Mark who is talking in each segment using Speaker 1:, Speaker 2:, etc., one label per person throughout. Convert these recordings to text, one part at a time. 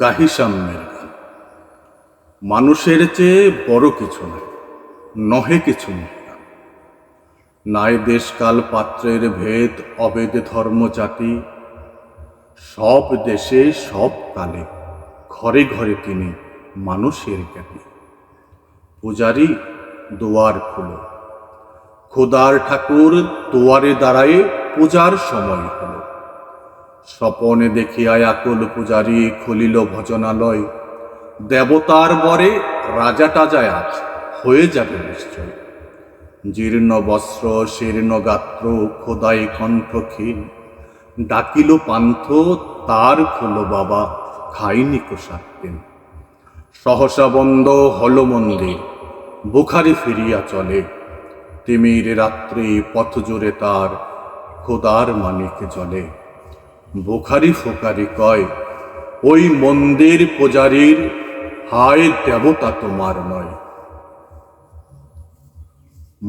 Speaker 1: গাহিসাম্যের গান। মানুষের চেয়ে বড় কিছু নয় নহে কিছু মহিলা নাই দেশকাল পাত্রের ভেদ, অবেদ ধর্ম জাতি। সব দেশে সব কালে ঘরে ঘরে তিনি মানুষের জ্ঞাতি পূজারি দুয়ার খুলো, খোদার ঠাকুর দুয়ারে দাঁড়ায়ে পূজার সময় হলো। স্বপনে দেখিয়া আকুল পূজারি খুলিল ভজনালয়। দেবতার বরে রাজা টাজায় আজ, হয়ে যাবে নিশ্চয়। জীর্ণ বস্ত্র, শীর্ণ গাত্র, খোদাই কণ্ঠক্ষীণ। ডাকিল পান্থ, তার খোলো বাবা, খাইনি কোষাক দিন সহসা বন্ধ হল মন্দির বুখারি ফিরিয়া চলে। তিমির রাত্রি পথ তার, খোদার মানিক জলে। বুখারি ফোকারি কয়, ওই মন্দির পূজারীর হায় দেবতা তোমার নয়।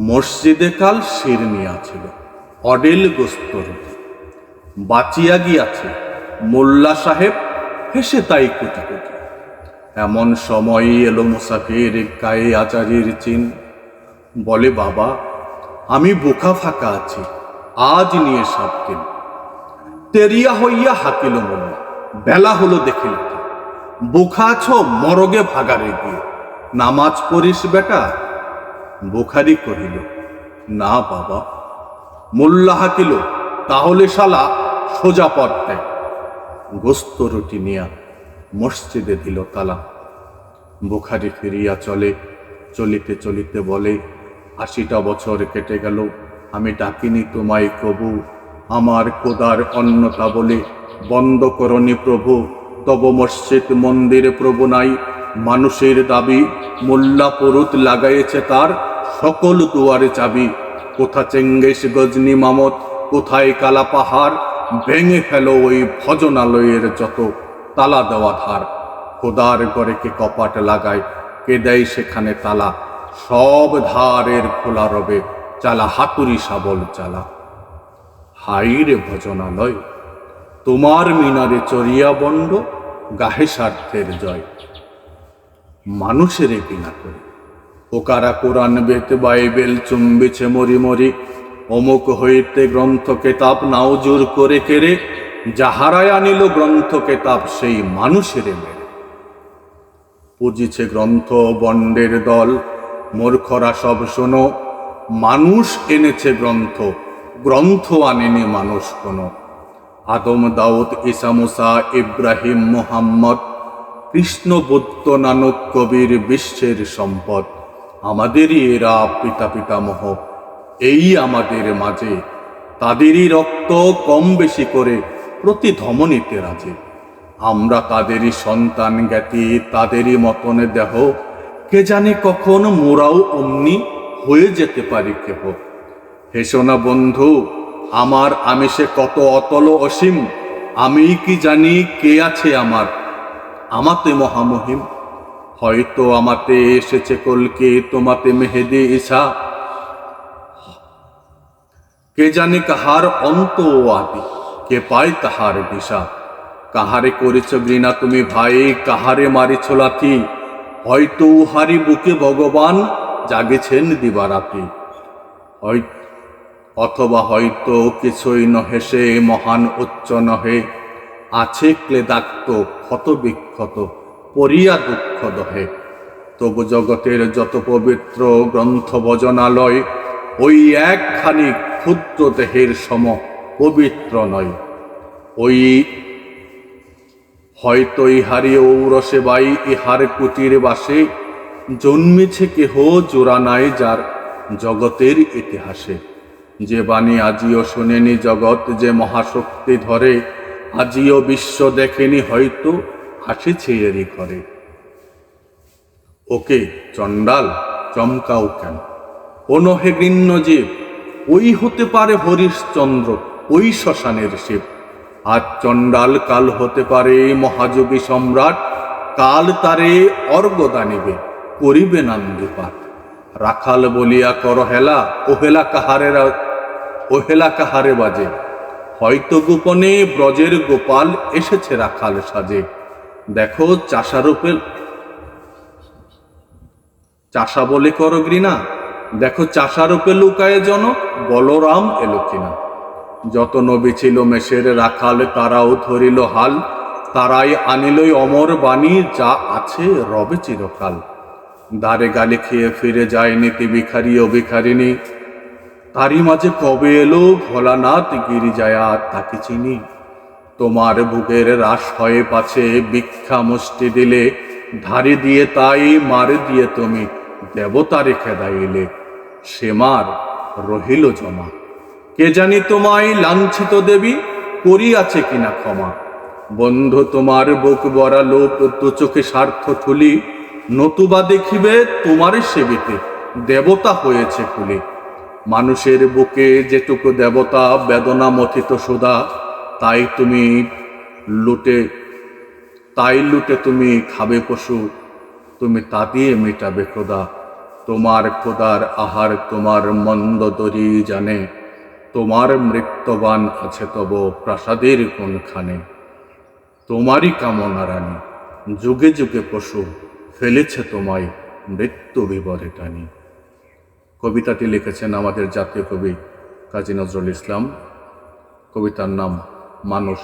Speaker 1: মসজিদে কাল শিরনিয়া ছিল অডেল গোস্তর বাঁচিয়া গিয়াছে, মোল্লা সাহেব হেসে তাই কোটি কোটি এমন সময় এলো মুসাফির গায়ে আচারির চিন। বলে, বাবা, আমি বোকা ফাঁকা আছি, আজ নিয়ে সাত দিন তেরিয়া হইয়া হাকিল মোল্লা বেলা হলো দেখিল। বোখা আছো, মরগে ভাগারে গিয়ে। নামাজ পড়িস বেটা? বুখারি কহিল, না বাবা। মোল্লা হাকিল, তাহলে শালা সোজা পথ দেয় গোস্ত রুটি নিয়া মসজিদে দিল তালা। বুখারি ফিরিয়া চলে, চলিতে চলিতে বলে, আশিটা বছর কেটে গেল, আমি ডাকিনি তোমায় কবু। আমার কোদার অন্নতা বলে, বন্ধ করনি প্রভু, তব মসজিদ মন্দিরে প্রভু নাই। মানুষের দাবি, মোল্লা পরুত লাগাইছে তার সকল দুয়ারে চাবি। কোথা চেঙ্গেশ গজনি মামত, কোথায় কালা পাহাড়, ভেঙে ফেলো ওই ভজনালয়ের যত তালা দেওয়া ধার। খোদার ঘরে কে কপাট লাগায়, কে দেয় সেখানে তালা। সব ধারের খোলা রবে, চালা হাতুরি শাবল চালা। হাইরে ভজনালয়। তোমার মিনারে চরিয়া বন্ড, গাহে স্বার্থের জয়। মানুষের কিনা করে। ওকারা কোরআন বেত বাইবেল চুম্বিছে মরি মরি। অমুক হইতে গ্রন্থ কেতাব নাও জোর করে কেড়ে। যাহারায় আনিল গ্রন্থ কেতাব, সেই মানুষের মেরে। পুজিছে গ্রন্থ বন্ডের দল। মূর্খরা সব শোনো, মানুষ এনেছে গ্রন্থ। গ্রন্থ আনেনি মানুষ কোনো। আদম, দাউদ, ঈসা, মুসা, ইব্রাহিম, মোহাম্মদ, কৃষ্ণ, বুদ্ধ, নানক, কবির বিশ্বের সম্পদ। আমাদেরই এরা পিতা, পিতামহ। এই আমাদের মাঝে তাদেরই রক্ত কম বেশি করে প্রতি ধমনীতে রাজে। আমরা তাদেরই সন্তান জ্ঞাতি, তাদেরই মতনে দেহ। কে জানে কখন মোরাও অমনি হয়ে যেতে পারি কেহ। হেসো না বন্ধু, আমার আমিষে কত অতল অসীম, আমি কি জানি কে আছে আমার? আমাতে মহামহিম, হয়তো আমাতে এসেছে কলকে তোমাতে মেহেদি ইসা কে জানে কাহার অন্ত ও আদি, কে পায় তাহার দিশা? কাহারে করেছ ঘৃণা তুমি ভাই, কাহারে মারিছ লাথি হয়তো উহারি বুকে ভগবান জাগেছেন দিবারাতি। হয় অথবা হয়তো কিছুই নহে সে মহান উচ্চ নহে আছে ক্লেদাক্ত ক্ষত বিক্ষত পরিয়া দুঃখ দহে তবু জগতের যত পবিত্র গ্রন্থ ভজনালয় ওই একখানি ক্ষুদ্র দেহের সম পবিত্র নয়। ওই হয়তো ইহারি ঔরসে বাই ইহার কুটির বাসে জন্মেছে কেহ জোড়া নাই যার জগতের ইতিহাসে। যে বাণী আজিও শুনেনি জগৎ, যে মহাশক্তি ধরে, আজিও বিশ্ব দেখেনি হয়তো আসেছে এরই ঘরে। ওকে, চণ্ডাল, চমকাও কেন? ও নহে জীব, ওই হতে পারে হরিশচন্দ্র ওই শ্মশানের শিব। আজ চণ্ডাল, কাল হতে পারে মহাযোগী সম্রাট, কাল তারে অর্গদা নিবে করিবে নান্দিপাত রাখাল বলিয়া, কর হেলা, ওহেলা কাহারে ওহেলা কাহারে বাজে? হয়তো গোপনে ব্রজের গোপাল এসেছে রাখাল সাজে। দেখো চাষারূপে, চাষা বলে, কর ঘৃণা, দেখো চাষারূপে লুকায়ে জনক, বলরাম এলো কিনা? যত নবী ছিল মেষের রাখাল, তারাও ধরিল হাল, তারাই আনিলই অমর বাণী, যা আছে রবে চিরকাল। দ্বারে গালে খেয়ে ফিরে যায়নি নীতি ভিখারি ও ভিখারিণী। তারই মাঝে কবে এলো ভোলানাথ গিরিজায়া তাকে চিনি। তোমার বুকের রাস হয়ে পাছে ভিক্ষা মুষ্টি দিলে, ধারে দিয়ে তাই, মারে দিয়ে তুমি দেবতা রেখে দাইলে সে মার রহিল জমা। কে জানি তোমায় লাঞ্ছিত দেবী করিয়াছে কিনা ক্ষমা। বন্ধু, তোমার বুক বরা লোক দু চোখে স্বার্থ ঠুলি নতুবা দেখিবে তোমারই সেবিতে দেবতা হয়েছে কুলি। মানুষের বুকে যেটুকু দেবতা বেদনা মথিত সুদা, তাই তুমি লুটে, তাই লুটে তুমি খাবে পশু, তুমি তা দিয়ে মেটাবে খোদা তোমার খোদার আহার তোমার মন্দ দরি জানে, তোমার মৃত্যবান আছে তব প্রাসাদের কোনখানে। তোমারই কামনা রানী, যুগে যুগে পশু। ফেলেছে তোমায় মৃত্যু বিবরে টানি। কবিতাটি লিখেছেন আমাদের জাতীয় কবি কাজী নজরুল ইসলাম। কবিতার নাম মানুষ